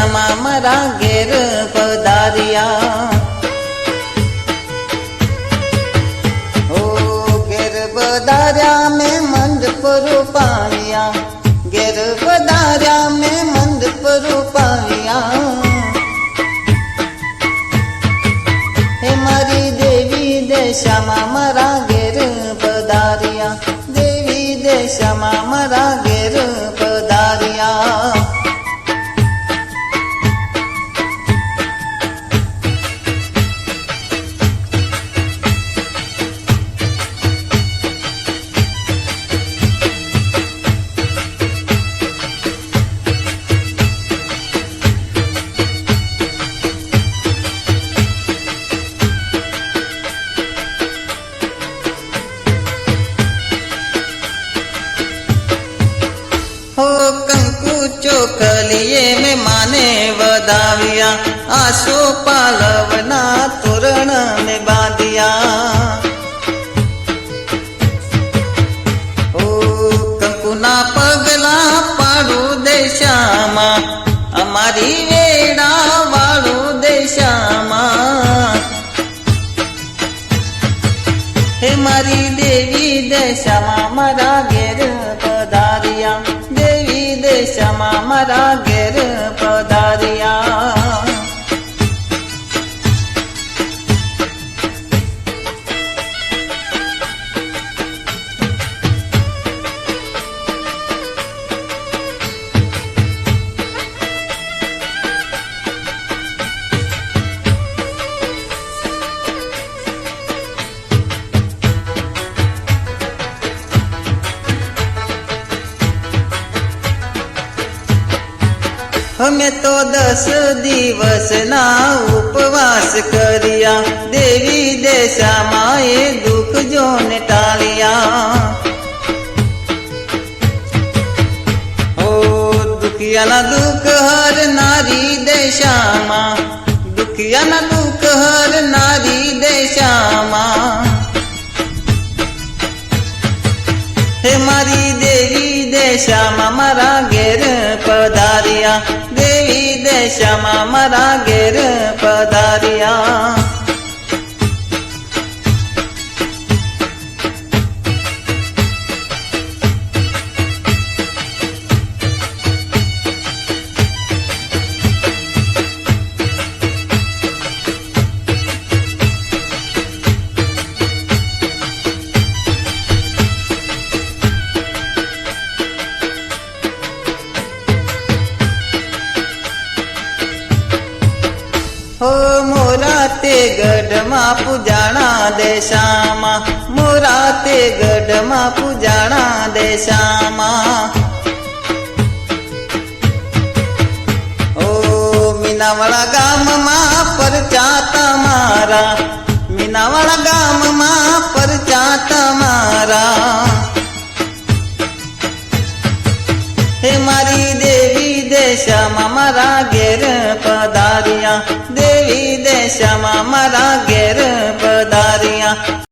દેશામાં મરા ઘેર પધાર્યા. ઓ ઘેર પધાર્યા, મેં મંડપ રૂપાવ્યા ઘેર પધાર્યા, મેં મંડપ રૂપાવ્યા હે મારી દેવી દેશામાં મરા ઘેર ચોકલીએ મે માને વધાવ્યા આશો પાલવના તોરણ ને બાંધ્યા ઓ કંકુના પગલા પાડું દેશામાં અમારી વેડા વાળું દેશામાં હે મારી દેવી દેશામાં મારા ઘેર અમે તો દસ દિવસના ઉપવાસ કર્યા દેવી દેશામાં એ દુઃખ જોને ટાળ્યા ઓ દુખિયાના દુઃખ હર નારી દેશામાં દુખિયાના દુઃખ હર નારી દેશામાં હે મારી દેવી દેશામાં મારા ઘેર પધાર્યા. ગઢમાં પૂજાણા દેશામાં મોરા તે ગઢમાં પૂજાણા દેશામાં. ઓ મીનાવાળા ગામમાં પરચાતા મારા, મીનાવાળા ગામમાં